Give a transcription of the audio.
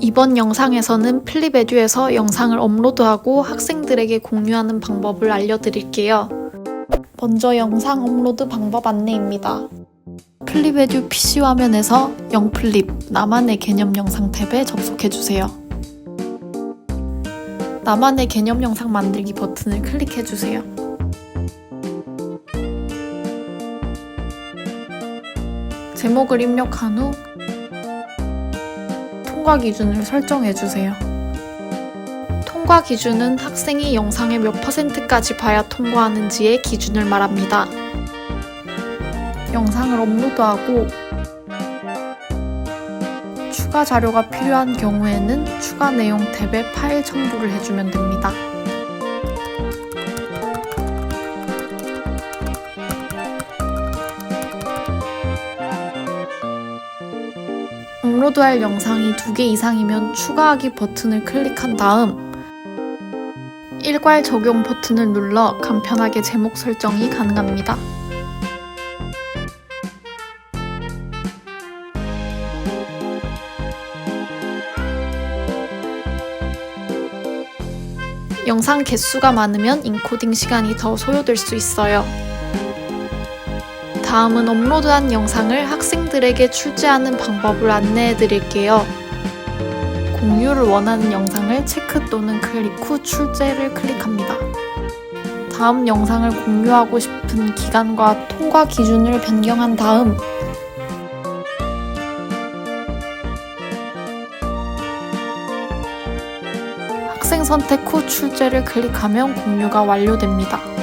이번 영상에서는 플립에듀에서 영상을 업로드하고 학생들에게 공유하는 방법을 알려드릴게요. 먼저 영상 업로드 방법 안내입니다. 플립에듀 PC 화면에서 영플립 나만의 개념 영상 탭에 접속해주세요. 나만의 개념 영상 만들기 버튼을 클릭해주세요. 제목을 입력한 후 통과 기준을 설정해 주세요. 통과 기준은 학생이 영상의 몇 퍼센트까지 봐야 통과하는지의 기준을 말합니다. 영상을 업로드하고 추가 자료가 필요한 경우에는 추가 내용 탭에 파일 첨부를 해주면 됩니다. 업로드 할 영상이 두 개 이상이면 추가하기 버튼을 클릭한 다음 일괄 적용 버튼을 눌러 간편하게 제목 설정이 가능합니다. 영상 개수가 많으면 인코딩 시간이 더 소요될 수 있어요. 다음은 업로드한 영상을 학생들에게 출제하는 방법을 안내해 드릴게요. 공유를 원하는 영상을 체크 또는 클릭 후 출제를 클릭합니다. 다음 영상을 공유하고 싶은 기간과 통과 기준을 변경한 다음 학생 선택 후 출제를 클릭하면 공유가 완료됩니다.